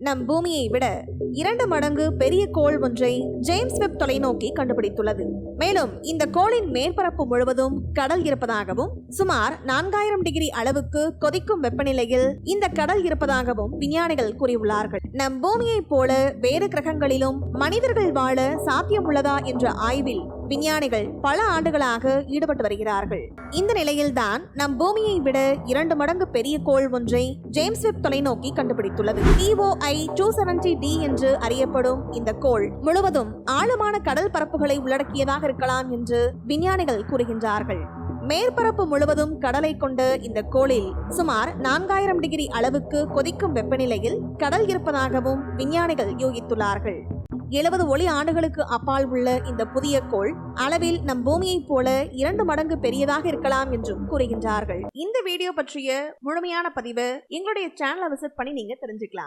நம் பூமியை விட இரண்டு மடங்கு பெரிய கோள் ஒன்றை ஜேம்ஸ் வெப் தொலைநோக்கி கண்டுபிடித்துள்ளது. மேலும் இந்த கோளின் மேற்பரப்பு முழுவதும் கடல் இருப்பதாகவும் சுமார் நான்காயிரம் டிகிரி அளவுக்கு கொதிக்கும் வெப்பநிலையில் இந்த கடல் இருப்பதாகவும் விஞ்ஞானிகள் கூறியுள்ளார்கள். நம் பூமியைப் போல வேறு கிரகங்களிலும் மனிதர்கள் வாழ சாத்தியமுள்ளதா என்ற ஆய்வில் விஞ்ஞானிகள் பல ஆண்டுகளாக ஈடுபட்டு வருகிறார்கள். இந்த நிலையில்தான் நம் பூமியை விட இரண்டு மடங்கு பெரிய கோள் ஒன்றை ஜேம்ஸ் வெப் தொலைநோக்கி கண்டுபிடித்துள்ளது. டிஓஐ டூ செவன்டி டி என்று அறியப்படும் இந்த கோள் முழுவதும் ஆழமான கடல் பரப்புகளை உள்ளடக்கியதாக இருக்கலாம் என்று விஞ்ஞானிகள் கூறுகின்றார்கள். மேற்பரப்பு முழுவதும் கடலை கொண்ட இந்த கோளில் சுமார் நான்காயிரம் டிகிரி அளவுக்கு கொதிக்கும் வெப்பநிலையில் கடல் இருப்பதாகவும் விஞ்ஞானிகள் யூகித்துள்ளார்கள். எழுபது ஒளி ஆண்டுகளுக்கு அப்பால் உள்ள இந்த புதிய கோள் அளவில் நம் பூமியைப் போல இரண்டு மடங்கு பெரியதாக இருக்கலாம் என்றும் கூறுகின்றார்கள். இந்த வீடியோ பற்றிய முழுமையான பதிவு எங்களுடைய சேனலை விசிட் பண்ணி நீங்க தெரிஞ்சுக்கலாம்.